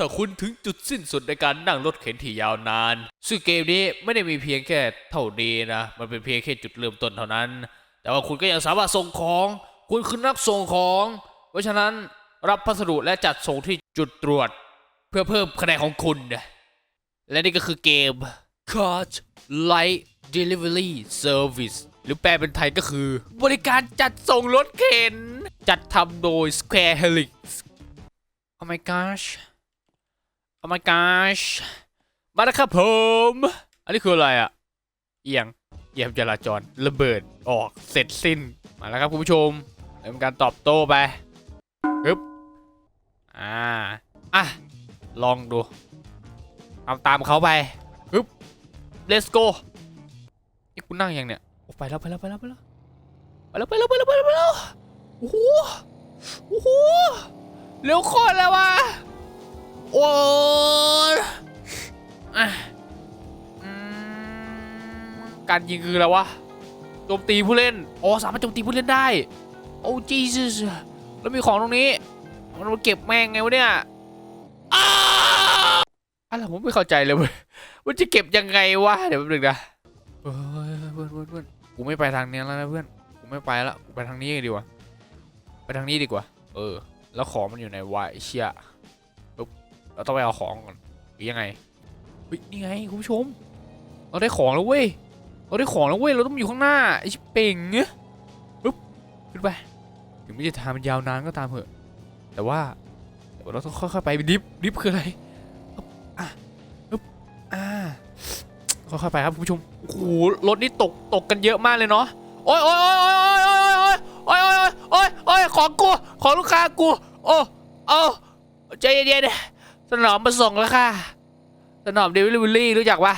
ถ้าคุณถึงจุดสิ้นสุดในการนั่งรถเข็นที่ยาวนาน ซึ่งเกมนี้ไม่ได้มีเพียงแค่เท่านี้นะ มันเป็นเพียงแค่จุดเริ่มต้นเท่านั้น แต่ว่าคุณก็ยังสามารถส่งของ คุณคือนักส่งของ เพราะฉะนั้นรับพัสดุและจัดส่งที่จุดตรวจ เพื่อเพิ่มคะแนนของคุณและนี่ก็คือเกม Card Light Delivery Service หรือแปลเป็นไทยก็คือ บริการจัดส่งรถเข็น จัดทำโดย Square Helix Oh my gosh Oh my gosh มาแล้วครับผม อันนี้คืออะไรอะเอียงเอียงจราจรระเบิดออกเสร็จสิ้น มาแล้วครับคุณผู้ชมเริ่มการตอบโต้ไปฮึบอ่าอะลองดูทำตามเขาไปฮึบ let's go นี่กูนั่งยังเนี่ยไปแล้วไปแล้วไปแล้วไปแล้วไปแล้วไปแล้วไปแล้วไปแล้วโอ้โหโอ้โหเร็วโคตรแล้ววะ โอ้ยอะอืมการยิงคืออะไรวะโจมตีผู้เล่นอ๋อสามารถโจมตีผู้เล่นได้ โอ้ Jesus แล้วมีของตรงนี้มันมาเก็บแม่งไงวะเนี่ยอ้าวอะไรผมไม่เข้าใจเลยเว้ยมันจะเก็บยังไงวะเดี๋ยวแป๊บนึงนะเพื่อนเพื่อนเพื่อนกูไม่ไปทางนี้แล้วนะเพื่อนกูไม่ไปแล้วกูไปทางนี้ดีกว่า ไปทางนี้ดีกว่า เออ แล้วของมันอยู่ไหนวะไอ้เชีย เราต้องไปเอาของก่อนหรือยังไงเฮ้ยนี่ไงคุณผู้ชม เราได้ของแล้วเว้ย เราได้ของแล้วเว้ย เราต้องอยู่ข้างหน้าไอ้ชิเป่งเงี้ยปุ๊บขึ้นไป ถึงไม่จะทางมันยาวนานก็ตามเถอะ แต่ว่าเราต้องค่อยๆไปดิฟดิฟคืออะไรอะอึ๊บอ่าค่อยๆไปครับคุณผู้ชมโอ้โหรถนี่ตกตกกันเยอะมากเลยเนาะ โอ้ยโอ้ยโอ้ยโอ้ยโอ้ยโอ้ยโอ้ยโอ้ยโอ้ยของกู ของลูกค้ากู โอ้โอ้ใจเย็นๆ สนอมมาส่งแล้วค่ะ สนอมเดลิเวอรี่รู้จักปะ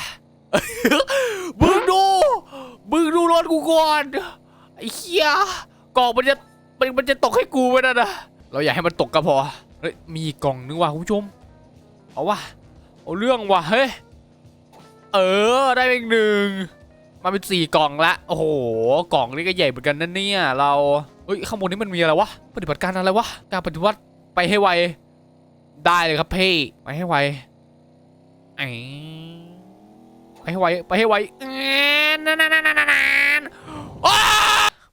มึงดูมึงดูรถกูก่อนไอ้เหี้ยกล่องมันจะมันมันจะตกให้กูไปนะนะเราอยากให้มันตกก็พอเฮ้ยมีอีกกล่องนึงว่ะคุณผู้ชมเอาว่ะเอาเรื่องว่ะเฮ้ยเออได้ไปอีกหนึ่งมาเป็นสี่กล่องละโอ้โหกล่องนี้ก็ใหญ่เหมือนกันนะเนี่ยเราเฮ้ยข้างบนนี้มันมีอะไรวะปฏิบัติการอะไรวะการปฏิวัติไปให้ไว ได้เลยครับพี่ไปให้ไวไอ้ไปให้ไวไปให้ไวแอนนั่นนั่นนั่นนั่นนั่นอ้า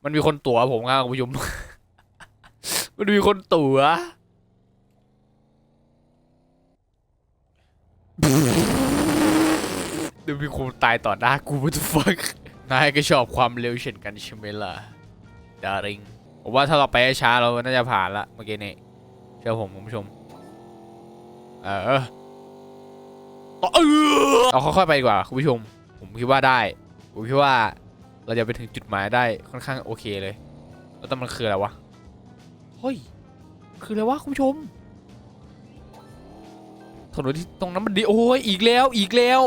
มันมีคนตั๋วผมครับคุณผู้ชมมันมีคนตั๋วเดี๋ยวมีคนตายต่อหน้ากู what the fuck นายก็ชอบความเร็วเช่นกันใช่ไหมล่ะดาริงผมว่าถ้าเราไปช้าเราน่าจะผ่านละเมื่อกี้นี่เชื่อผมคุณผู้ชม เออเอาค่อยๆไปดีกว่าคุณผู้ชม ผมคิดว่าได้ ผมคิดว่าเราจะไปถึงจุดหมายได้ค่อนข้างโอเคเลย แล้วแต่มันคืออะไรวะ เฮ้ย คืออะไรวะคุณผู้ชม ถนนที่ตรงนั้นมันดีโอ้ยอีกแล้วอีกแล้ว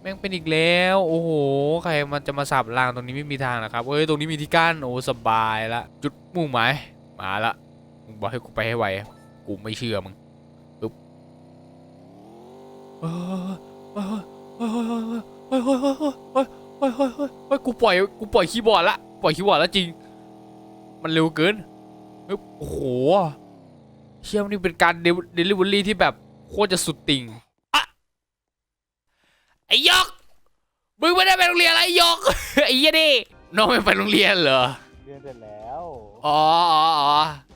แม่งเป็นอีกแล้ว โอ้โห ใครมันจะมาสับรางตรงนี้ไม่มีทางนะครับ เอ้ยตรงนี้มีที่กั้นโอ้สบายละ จุดมุ่งหมายมาละ มึงบอกให้กูไปให้ไว กูไม่เชื่อมึง เฮ้ยกูปล่อยกูปล่อยคีย์บอร์ดละปล่อยคีย์บอร์ดละจริง มันเร็วเกินโอ้โหเชี่ยมนี่เป็นการเดลิเวอรี่ที่แบบโคตรจะสุดติ่งอะไอ้ยกมึงไม่ได้ไปโรงเรียนอะไรยกไอ้ยี่ดิน้องไม่ไปโรงเรียนเหรอเรียนเสร็จแล้วอ๋อ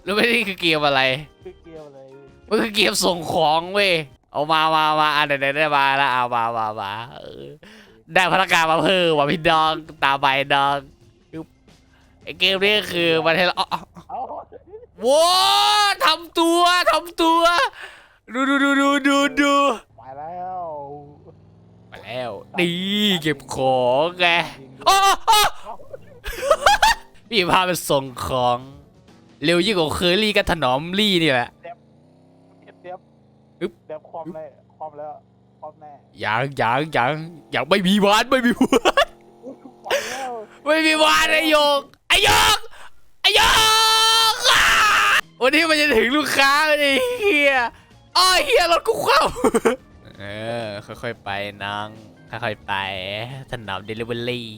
แล้วไม่ได้คือเกมอะไรคือเกมอะไรมันคือเกมส่งของเว้ย เอามามามาอะเดี๋ยวเดี๋ยวได้มาแล้วเอามามามาเออได้พนักงานมาเพิ่มว่ะพี่ดองตามไปดองปึ๊บไอเกมนี้คือมันให้เราอ๋อเอ้าว้าทำตัวทำตัว ดูดูดูดูดูดูไปแล้วมาแล้วดีเก็บของไงอ้ออ้พี่พาไปส่งของ เร็วยิ่งกว่าเคอรี่กับถนอมลี่นี่แหละ เตรียมเตรียม อึ๊บเตรียมความเลยความแล้วความแน่ยังยังยังยังไม่มีวานไม่มีวานไปแล้วไม่มีวานไอโยกไอโยกไอโยกอะวันนี้มันจะถึงลูกค้าแล้วไอ้เฮียอ้อเฮียรถกูเข้าเออค่อยๆไปน้องค่อยๆไปถนอมเดลิเวอรี่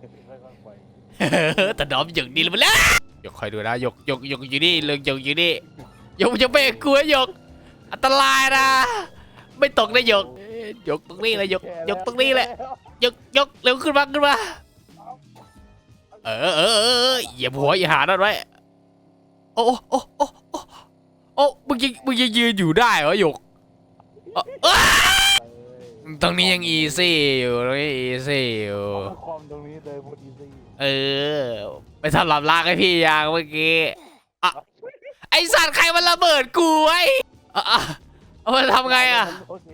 ค่อยๆไปถนอมหยกเดลิเวอรี่ยกคอยดูนะหยกหยกหยกอยู่นี่เรื่องหยกอยู่นี่หยกมันจะเบรกกูไอ้หยก อันตรายนะ ไม่ตกนะหยกเอ้ยหยกตรงนี้เลยหยกหยกตรงนี้แหละหยกหยกเร็วขึ้นมาขึ้นมาเออเออเออเอออย่าหัวอย่าหานั่นไว้โอ้โอ้โอ้โอ้โอ้มึงยังมึงยังยืนอยู่ได้เหรอหยกเอ้อเอ้ยตรงนี้ยังอีซี่อยู่ตรงนี้อีซี่อยู่เอาความตรงนี้เลยพอดีสิเออ ไปสลับลากให้พี่ยางเมื่อกี้อะไอสัตว์ใครมันระเบิดกูไว้ อะอะเอามันทำไงอะ โเค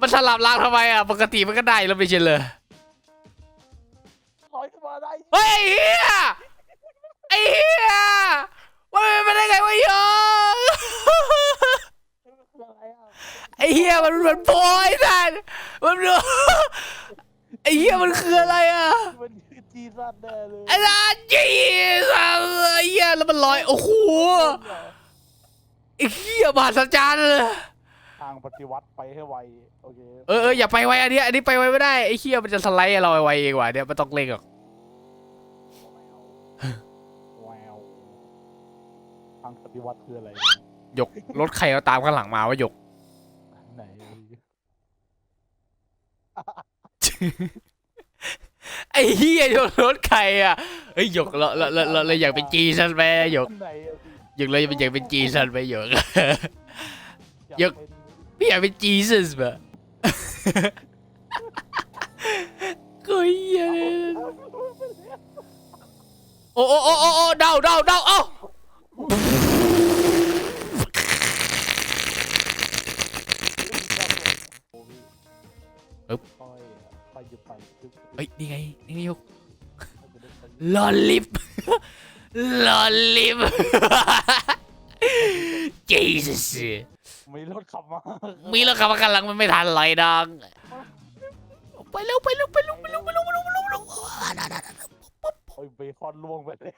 มันสลับลากทำไมอะ ปกติมันก็ได้แล้วไม่ใช่เลยถอยขึ้นมาได้เฮ้ยไอ้เฮียไอ้เฮียมันเป็นไปได้ไงวะโยง คืออะไรอะไอ้เฮียมันมันโพยสัตว์มันดู ไอ้เฮียมันคืออะไรอะ มันคือจีซันแน่เลยไอ้ลานจีสัตว์ไอ้เฮียแล้วมันลอย โอ้โห ไอ้เฮียบาดสัจจานเลยทางปฏิวัติไปให้ไวโอเคเออเอออย่าไปไวอันนี้อันนี้ไปไวไม่ได้ไอ้เฮียมันจะสไลด์เราไวเองว่ะเนี่ยไม่ต้องเร่งหรอกแววทางปฏิวัติคืออะไรหยกรถใครเอาตามข้างหลังมาว่าหยก ไหนไอ้เฮียหยกรถใครอะเฮ้ยหยกเราเราเราเราเราอยากเป็นจีซันไปหยก ไหนอะพี่ หยกเราอยากเป็นอยากเป็นจีซันไปหยกอยากกเป็นพี่อยากเป็นจีซัสปะก็เฮียเลยโอ้โอ้โอ้โอ้โอ้เดาเดาเดาเอ้าโอ้พี่ปึ๊บค่อยไปหยุดไปปึ๊บเฮ้ยนี่ไงนี่ไงหยกปึ๊บปึ๊บปึ๊บลอลิฟ ลอลิฟ Jesus มีรถขับมามีรถขับมากันหลังมันไม่ทันเลยดังไปเร็วไปเร็วไปเร็วไปเร็วไปเร็วไปเร็วไปเร็วไปเร็วโอ้ยเบคอนล่วงไปเลย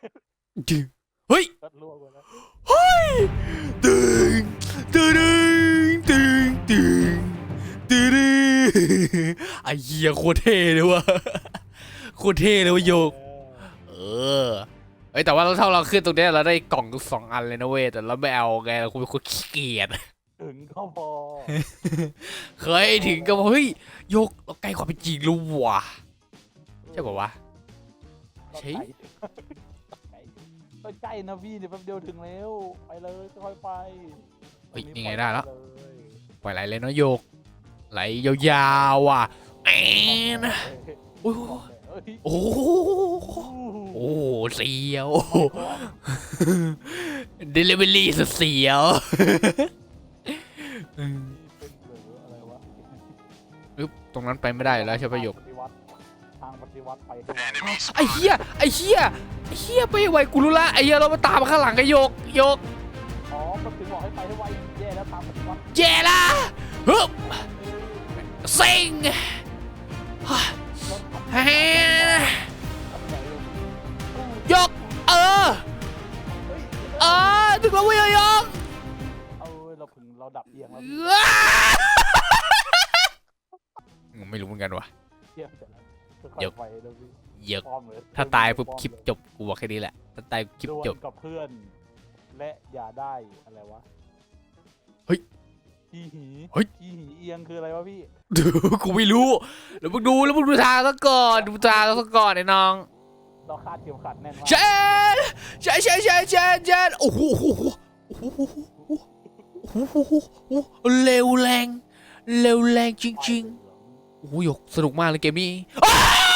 เฮ้ยก็ล่วงไปแล้วเฮ้ยตึงตึงตึงตึงตึงตึงไอ้เหี้ยโคตรเท่เลยวะโคตรเท่เลยวะโยก เออ เอ้ยแต่ว่าเราถ้าเราขึ้นตรงเนี้ยเราได้กล่องสองอันเลยนะเว้ยแต่เราไม่เอาไงเราเป็นคนขี้เกียจ ถึงก็พอเคยถึงกับว่าเฮ้ยยกเราใกล้ความเป็นจริงแล้วว่ะใช่ป่าวะ ใช่ใกล้ใกล้นะพี่เดี๋ยวแป๊บเดียวถึงแล้ว ไปเลยค่อยๆไปเฮ้ยตรนี่ไงได้แล้วปเลยปล่อยไหลเลยเนาะโยก ไหลยาวๆว่ะแอน โอ้โหเอ้ย โอ้โหโอ้โหเสียวเดลิเวอรี่สุดเสียวอืมเป็นเหลืออะไรวะอึ๊บตรงนั้นไปไม่ได้แล้วใช่ปะโยกปฏิวัติทางปฏิวัติไปให้ไวไอ้เหี้ยไอ้เหี้ยไอ้เหี้ยไปไวกูรู้ละไอ้เหี้ยเรามาตามข้างหลังไอ้โยกโยกอ๋อมันถึงบอกให้ไปให้ไวแย่แล้วทางปฏิวัติแย่ละฮึบเซ็งรถขับเฮ้ ยไหนเลยยก เออเฮ้ยเออถึงแล้วเว้ยยกเอาเว้ยเราถึงเราดับเอียงแล้วว้าไม่รู้เหมือนกันว่ะเทียบเสร็จแล้วค่เดี๋อยยวๆไปแล้วพี่เยกพร้อมเลยถ้าตายปุ๊บคลิปจบกูบอกแค่นี้แหละ ถ้าตายคลิปดวลจบกับเพื่อน และอย่าได้อะไรวะ เฮ้ย ขี้หีเฮ้ย ขี้หีเอียงคืออะไรวะพี่ดูกูไม่รู้แล้วมึงดูแล้วมึงดูทางซะก่อนดูทางซะก่อนไอ้น้องเราคาดเข็มขัดแน่นมากเชนเชนเชนเชนเชนเชนโอ้โหโอ้โหโอ้โหโอ้โหโอ้โหโอ้โหเร็วแรงเร็วแรงจริงๆ โอ้โหยกสนุกมากเลยเกมนี้อ้าย